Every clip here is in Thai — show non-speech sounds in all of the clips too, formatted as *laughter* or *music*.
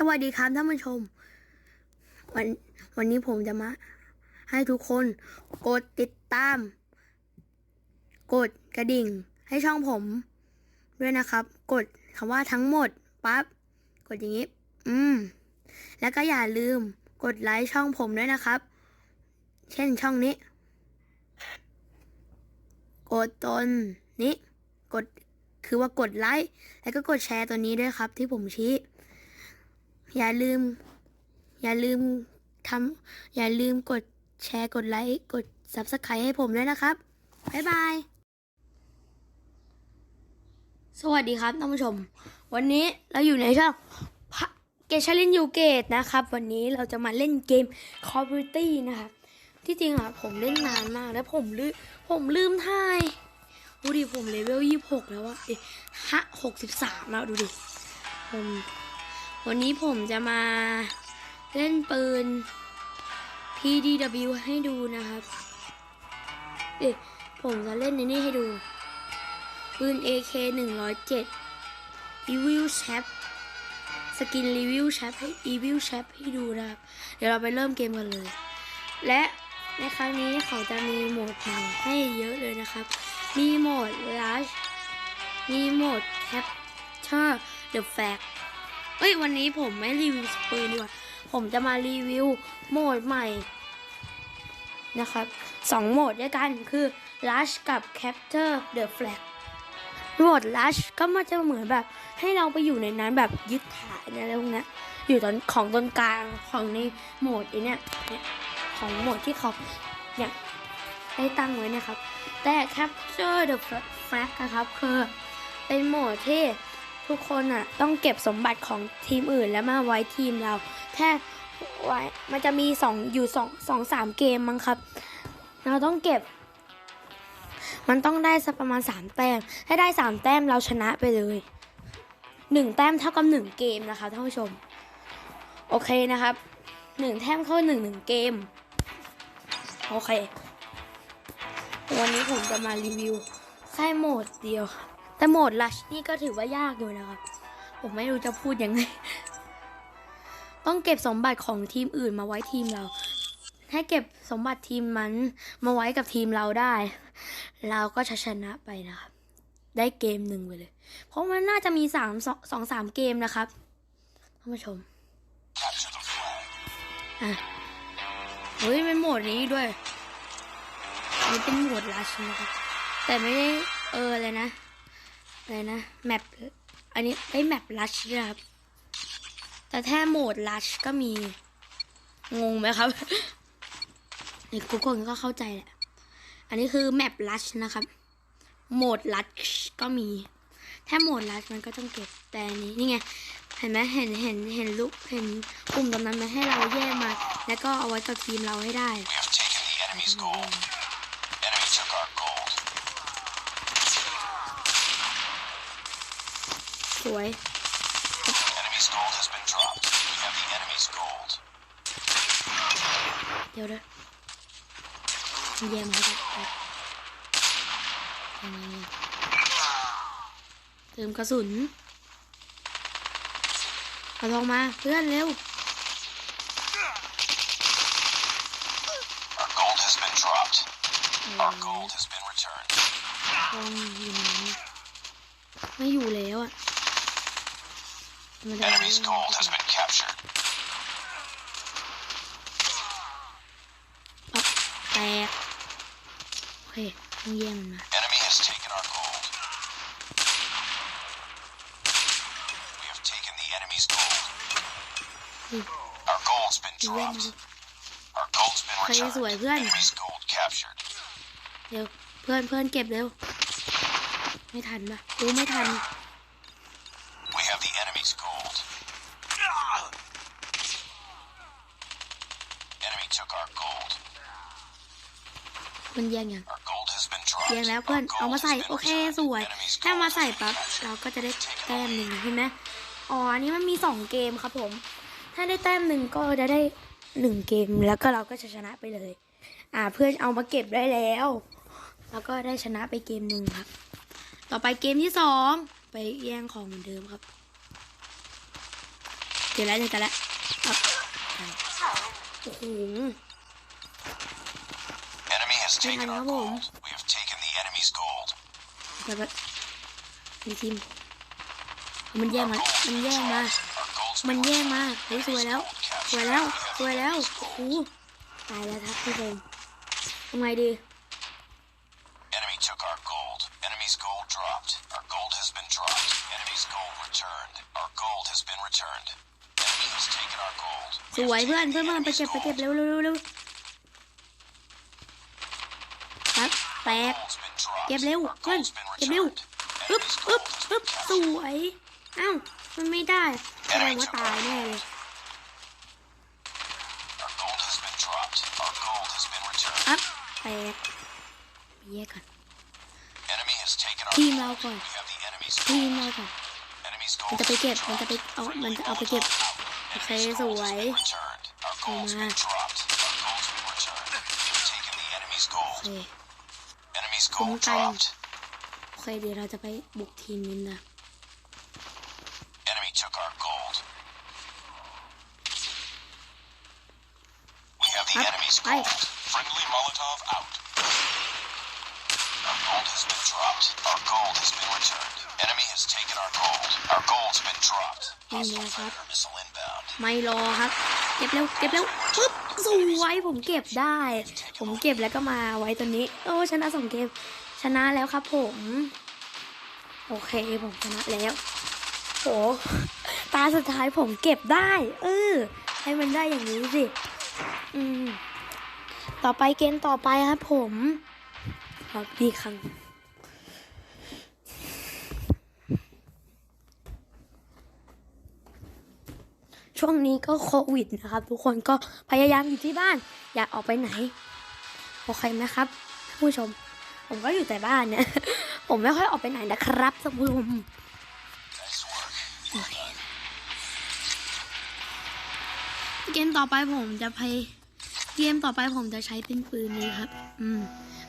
สวัสดีครับท่านผู้ชม วันวันนี้ผมจะมา ให้ทุกคนกดติดตาม กดกระดิ่ง ให้ช่องผม ด้วยนะครับ กดคำว่าทั้งหมดปั๊บกดอย่างนี้ อืม แล้วก็อย่าลืมกดไลค์ช่องผมด้วยนะครับ เช่นช่องนี้ กดตนนี้ กดคือว่ากดไลค์แล้วก็กดแชร์ตัวนี้ด้วยครับ ที่ผมชี้ อย่าลืม อย่าลืมทำอย่าลืมกดแชร์กดไลค์กด subscribe ให้ผมด้วยนะครับ บ๊ายบาย สวัสดีครับท่านผู้ชม วันนี้เราอยู่ในช่องเกชลินยูเกตนะครับ วันนี้เราจะมาเล่นเกม Call of Duty นะครับ ที่จริงอะผมเล่นนานมากแล้วผมลืมผมลืมท่ายดูดิผมเลเวลยี่หกแล้วอะเอ๊ะฮะหกสิบสามแล้วดูดิผม วันนี้ผมจะมาเล่นปืน PDW ให้ดูนะครับ เอ๊ะผมจะเล่นในนี้ให้ดู ปืน AK 107 Evil Chap สกินรีวิวแชปให้ Evil Chap ให้ดูนะครับ เดี๋ยวเราไปเริ่มเกมกันเลย และในครั้งนี้เขาจะมีโหมดใหม่ให้เยอะเลยนะครับ มีโหมด Rush มีโหมด Capture the Flag เอ้ยวันนี้ผมไม่รีวิวปืนดีกว่า ผมจะมารีวิวโหมดใหม่นะครับสองโหมดด้วยกันคือ Rush กับ Capture the Flag โหมด Rush ก็มันจะเหมือนแบบ ให้เราไปอยู่ในนั้นแบบยึดฐานอะไรพวกนี้อยู่ตอนของตรงกลางของในโหมดไอเนี้ยเนี่ยของโหมดที่เขาเนี่ยได้ตั้งไว้นะครับ แต่ Capture the Flag นะครับคือเป็นโหมดที่ ทุกคนอะ ต้องเก็บสมบัติของทีมอื่นแล้วมาไว้ทีมเรา แค่ไว้มันจะมีสองอยู่สองสองสามเกมมั้งครับ เราต้องเก็บ มันต้องได้สักประมาณสามแต้มถ้ได้สามแต้มเราชนะไปเลยหนึ่งแต้มเท่ากับหนึ่งเกมนะคะท่านผู้ชม โอเคนะครับหนึ่งแต้มเข้าหนึ่งหนึ่งเกม โอเค วันนี้ผมจะมารีวิวแค่โหมดเดียวครับ แต่โหมดลัชนี่ก็ถือว่ายากอยู่นะครับ ผมไม่รู้จะพูดยังไง ต้องเก็บสมบัติของทีมอื่นมาไว้ทีมเรา ให้เก็บสมบัติทีมมันมาไว้กับทีมเราได้ เราก็จะชนะไปนะครับ ได้เกมหนึ่งไปเลย เพราะมันน่าจะมีสามสองสามเกมนะครับท่านผู้ชมอะเฮ้ยเป็นโหมดนี้ด้วยอันนี้เป็นโหมดลัชนะครับแต่ไม่ได้เอออะไรนะ อะไรนะแมปอันนี้ได้แมปลัชนะครับ แต่แท้โหมดลัชก็มี งงไหมครับในกูเกิลก็เข้าใจแหละ อันนี้คือแมปลัชนะครับ โหมดลัชก็มี ถ้าโหมดลัชมันก็ต้องเก็บแต่นี้นี่ไง เห็นไหมเห็นเห็นเห็นลูกเห็นปุ่มตรงนั้นมาให้เราแยกมา แล้วก็เอาไว้กับทีมเราให้ได้ We have taken the enemy's gold. Enemy took our gold. สวย Enemy's gold has been dropped. We have the enemy's gold. เดี๋ยวเด้อแยกมาให้ได้ยังไงเนี่ยเติมกระสุนเอาลงมาเพื่อนเร็ว Our gold has been dropped. Our gold has been returned. ทองอยู่ไหนไม่อยู่แล้วอะมันจะ Enemy's gold has been captured. ปับแตกโอเคต้องแย่งมันมา Enemy has taken our gold. We have taken the enemy's gold. อืม Our gold's been แย่งมัน dropped. Our gold's been ใครจะสวย returned. เพื่อน Enemy's gold captured. เร็วเพื่อนเพื่อนเก็บเร็ว ไม่ทันปะรู้ไม่ทัน We have the enemy's gold. Enemy took our gold. มันแย่งยัง Our gold has been dropped. แย่งแล้วเพื่อน Our เอา gold มา has ใส่ been โอเค returned. สวย Enemy's ถ้า gold มา has ใส่ been ปั๊บ captured. เราก็จะได้แต้มหนึ่งเห็นไหมอ๋ออันนี้มันมีสองเกมครับผม ถ้าได้แต้มหนึ่งก็จะได้หนึ่งเกมแล้วก็เราก็จะชนะไปเลย อ่าเพื่อนเอามาเก็บได้แล้ว แล้วก็ได้ชนะไปเกมหนึ่งครับ ต่อไปเกมที่สองไปแย่งของเหมือนเดิมครับเดี๋ยวแล้วเดี๋ยวกันแล้วเอาโอ้โห Enemy has Hang taken on, our hold on. gold. We have taken the enemy's gold. แต่แบบมีทีมมันแย่งมามันแย่งมา Our gold's มัน been แย่ง returned. มาเฮ้ยสวยแล้ว Gold สวย captured. แล้ว We have สวย the แล้ว enemy's โอ้โห gold. ตายแล้วครับผู้ชมทำไงดี Enemy took our gold. Enemy's gold dropped. Our gold has been dropped. Enemy's gold returned. Our gold has been returned. Enemy has taken our gold. สวยเพื่อนเพื่อนเพื่อนไปเก็บไปเก็บเร็วเร็วเร็ว ครับแตเก็บเร็วเพื่อนเก็บเร็วปึ๊บปึ๊บปึ๊บสวยเอ้ามันไม่ได้แสดงว่าตายแน่เลยครับแตกเบี้ยก่อนทีมเราก่อนทีมเราก่อนมันจะไปเก็บมันจะไปเอามันจะเอาไปเก็บโอเคสวยออกมาโอเค Enemy's Tama gold tayo. dropped. โอเคเดี๋ยวเราจะไปบุกทีมนี้นะ Enemy took our gold. We have the Up. enemy's Aye. gold. Friendly Molotov out. Our gold has been dropped. Our gold has been returned. Enemy has taken our gold. Our gold's been dropped. Hostile Yes, up. fighter missile inbound. ไม่รอครับ เก็บเร็วเก็บเร็วปึ๊บสวยผมเก็บได้ ผมเก็บแล้วก็มาไว้ตัวนี้ โอ้ชนะสองเกมชนะแล้วครับผม โอเคผมชนะแล้วโหตาสุดท้ายผมเก็บได้ เออให้มันได้อย่างนี้สิ อืม ต่อไปเกมต่อไปครับผมครับดีครั้ง ช่วงนี้ก็โควิดนะครับ ทุกคนก็พยายามอยู่ที่บ้าน อย่าออกไปไหนโอเคไหมครับท่านผู้ชม ผมก็อยู่แต่บ้านเนี่ยผมไม่ค่อยออกไปไหนนะครับท่านผู้ชมเกมต่อไปผมจะพยเกมต่อไปผมจะใช้เป็นปืนนี้ครับ อืม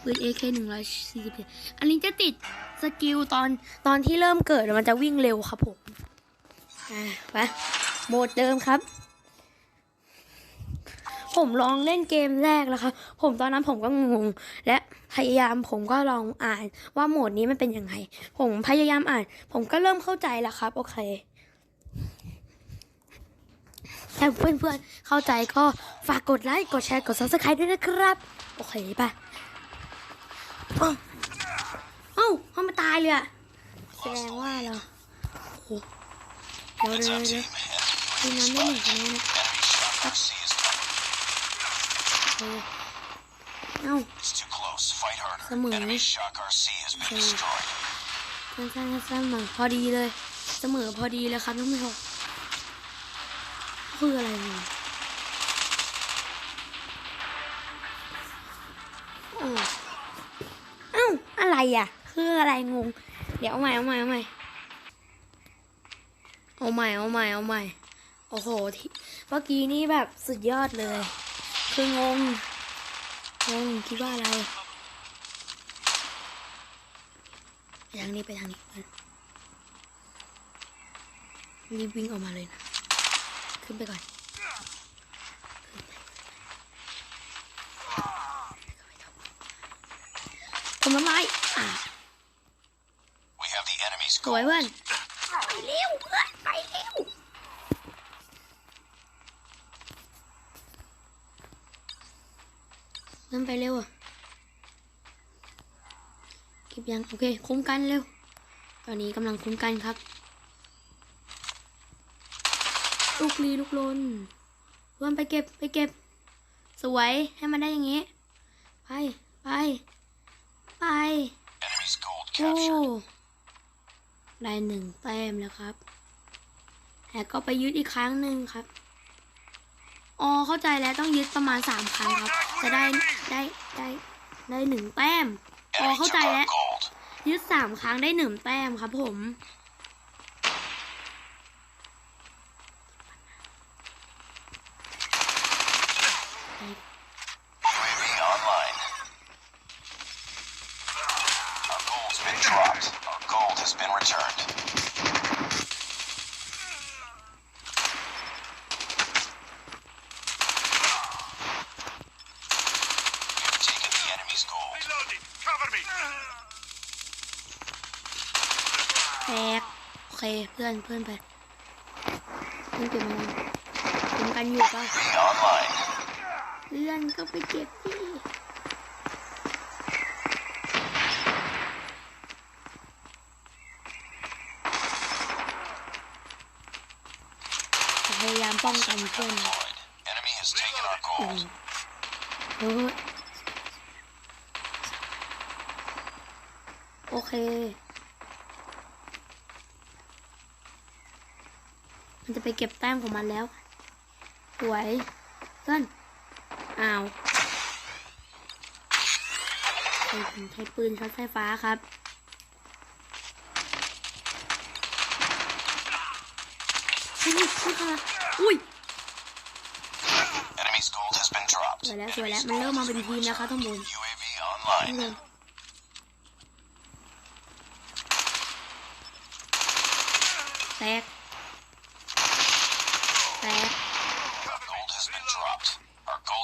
ปืน AK หนึ่งร้อยสี่สิบอันนี้จะติดสกิลตอนตอนที่เริ่มเกิดมันจะวิ่งเร็วครับผม อ่าไป โหมดเดิมครับ ผมลองเล่นเกมแรกแล้วครับ ผมตอนนั้นผมก็งง และพยายามผมก็ลองอ่านว่าโหมดนี้มันเป็นยังไง ผมพยายามอ่าน ผมก็เริ่มเข้าใจแล้วครับ โอเคถ้าเพื่อนๆ เข้าใจก็ฝากกดไลค์ กดแชร์ กด subscribe ด้วยนะครับ โอเคปะเอ้าเอ้าเขามาตายเลยอะแสดงว่าเราโอ้โหเดี๋ยวเดี๋ยว ดี๋ยว team ahead. ทีมนั้นได้หนึ่งคะแนนนะ Enemy shock RC is coming. โอเคเอ้า It's too close. Fight harder. Someone Enemy else. shock RC has been Okay. destroyed. สั้นๆสั้นๆมาพอดีเลย เสมอพอดีเลยครับท่านผู้ชมคืออะไรเนี่ยอ้าวเอ้าอะไรอะ คืออะไรงง เดี๋ยวเอาใหม่เอาใหม่เอาใหม่เอาใหม่เอาใหม่เอาใหม่ โอ้โหที่เมื่อกี้นี่แบบสุดยอดเลย คืองง งงคิดว่าอะไรไปทางนี้ไปทางนี้รีบวิ่งออกมาเลยนะ ขึ้นไปก่อนขึ้นไปผมทำไมอะ We have the enemy's สวย gold. เพื่อนไปเร็วเพื่อนไปเร็วเริ่ม ไปเร็วอะเก็บยังโอเค คุ้มกันเร็ว ตอนนี้กำลังคุ้มกันครับ ลูกลีลูกลนเพื่อนไปเก็บไปเก็บ สวยให้มันได้อย่างงี้ ไปไปไปโอ้ได้หนึ่งแต้มแล้วครับแต่ก็ไปยึดอีกครั้งหนึ่งครับ อ๋อ เข้าใจแล้วต้องยึดประมาณสามครั้งครับ จะได้ ได้ได้ได้หนึ่งแต้มอ๋อ Enemy เข้า took ใจ our แล้ว gold. ยึดสามครั้งได้หนึ่งแต้มครับผม UAV online. Our gold's been dropped. Our gold has been returned. แตกโอ เคเพื่อนเพื่อนไปเพื่อนเก็บมาเป็นกันอยู่ป่ะเพื่อนก็ไปเก็บดิพยายามป้องกันเพื่อน Deployed. Enemy has taken our อื gold. มเออโอเค มันจะไปเก็บแต้มของมันแล้วสวยเพื่อนอ้าวใช้ใช้ปืนช็อตไฟฟ้าครับอุ้ยอุ้ยค่ะอุ้ย Enemy's gold has been dropped. สวยแล้วสวยแล้วมันเริ่มมาเป็นทีมแล้วครับท่านบน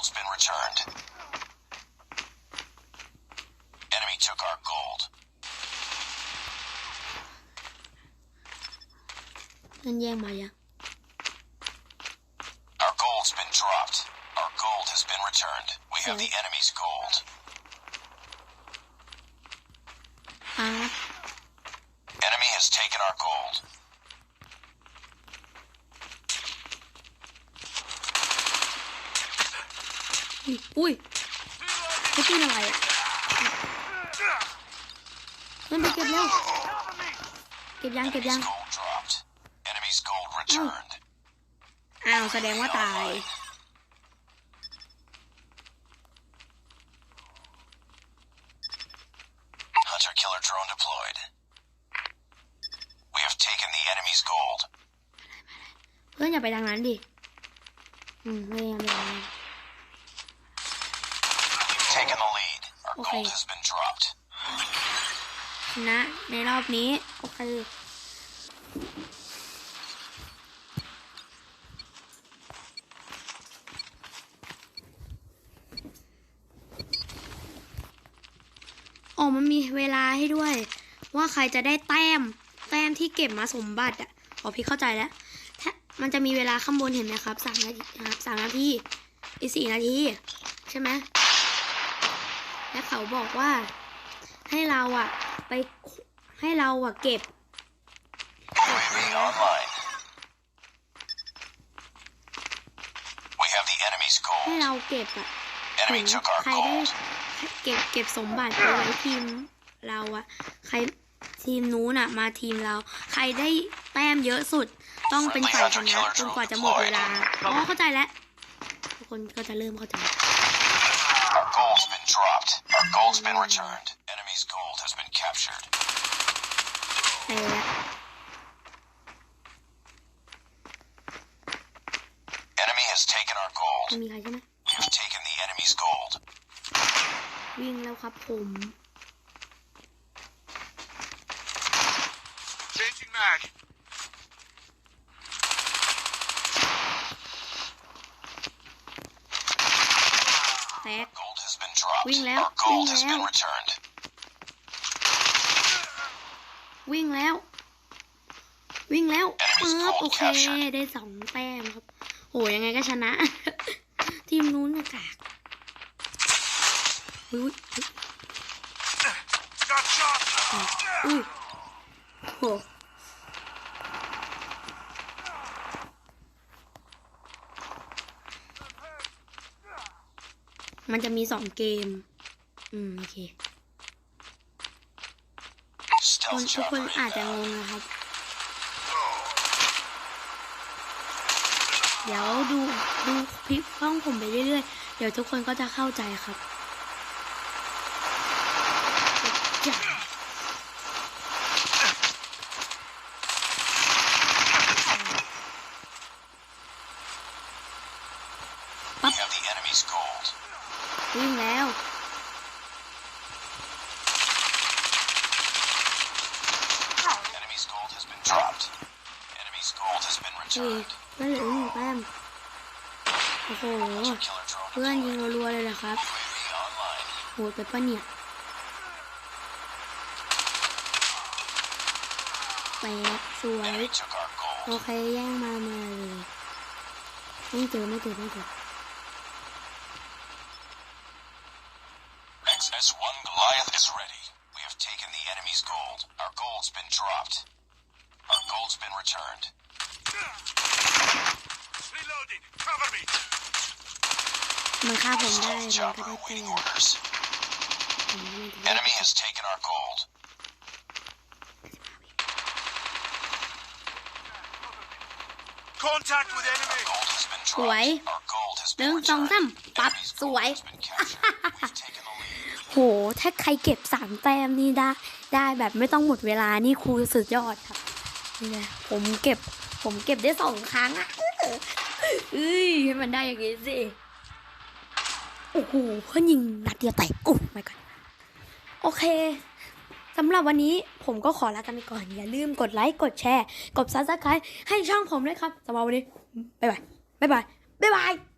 gold's been returned. Enemy took our gold. นั่น อุ้ยอุ้ยไอ้ปืนอะไรอะมันไปเก็บแล้วเก็บยังเก็บยัง Enemy's gold dropped. Enemy's gold returned. อ้าวแสดงว่าตาย Hunter killer drone deployed. We have taken the enemy's gold. เพื่อนอย่าไปทางนั้นดิ อืมไม่ยังไม่ยัง We've taken the lead. Our Okay. gold has been dropped. ชนะในรอบนี้ โอเคอ๋อมันมีเวลาให้ด้วย ว่าใครจะได้แต้ม แต้มที่เก็บมาสมบัติอะอ๋อพี่เข้าใจแล้วถ้ามันจะมีเวลาข้างบนเห็นไหมครับสามนาทีนะครับสามนาทีอีกสี่นาที ใช่ไหม และเขาบอกว่า ให้เราอะ ไปให้เราอะเก็บ UAV online. We have the enemy's ให้ gold. เราเก็บอะ Enemy took our ใครได้ gold. เก็บเก็บสมบัติไปไว้ทีมเราอะใครทีมนู้นอะมาทีมเรา ใครได้แต้มเยอะสุดต้องเป็นฝ่ายชนะจนกว่าจะหมดเวลาอ๋อเข้าใจแล้วทุกคนก็จะเริ่มเข้าใจ Our gold's been dropped. Our gold's been returned. Enemy's gold has been captured. แต่แล้ว Enemy has taken our ไม่ gold. มีใครใช่ไหม We have taken the enemy's gold. วิ่งแล้วครับผม Changing mag. แตก Gold has been dropped. Wing leo, Our gold wing has been leo. returned. วิ่งแล้ว วิ่งแล้ว Enemy's ปึ๊บ gold โอเค captured. ได้สองแต้มครับ โหยังไงก็ชนะ ทีมนู้นก็กากอุ้ยอุ๊ย Got shot. อุ้ยโห มันจะมีสองเกม อืม โอเคคน Stealth ทุกคน chopper อาจจะง inbound. งนะครับ เดี๋ยวดูดูคลิปช่องผมไปเรื่อยๆ เดี๋ยวทุกคนก็จะเข้าใจครับจ้ะปั๊ We บ have the enemy's gold. วิ่งแล้ว Enemy's gold has been dropped. Enemy's gold has been เฮ้ย returned. เพื่อนเหลือหนึ่งแต้มโอ้โห Hunter killer drone เพื่อนยิง deployed. รัวๆเลยเหรอครับ UAV online. โหดไปปะเนี่ยแปะสวย Enemy took our โอ gold. เค แย่งมามาเลย ไม่เจอ ไม่เจอ ไม่เจอ XS1 Goliath is ready. We have taken the enemy's gold. Our gold's been dropped. Our gold's been returned. Reloading. Cover me. มันฆ่าผมได้ Stealth มันก็ chopper ได้เต้น awaiting orders. Enemy has taken our gold. Contact with Our enemy. gold has been สวย dropped. Our gold has หนึ่ been งสองสาม returned. ปับ Enemy's สวย gold has been captured. We've taken the lead. *laughs* โห ถ้าใครเก็บสามแต้มนี่ได้ ได้แบบไม่ต้องหมดเวลานี่ครูสุดยอดครับนี่ไงผมเก็บ ผมเก็บได้สองครั้งอะเอ้ยให้มันได้อย่างงี้สิ โอ้โหเพื่อนยิงนัดเดียวแตกโอ้ไม่ก่อนโอเคสำหรับวันนี้ผมก็ขอลากันไปก่อน อย่าลืมกดไลค์ กดแชร์ กดซับสไครต์ให้ช่องผมด้วยครับสำหรับวันนี้ บ๊ายบาย บ๊ายบาย บ๊ายบาย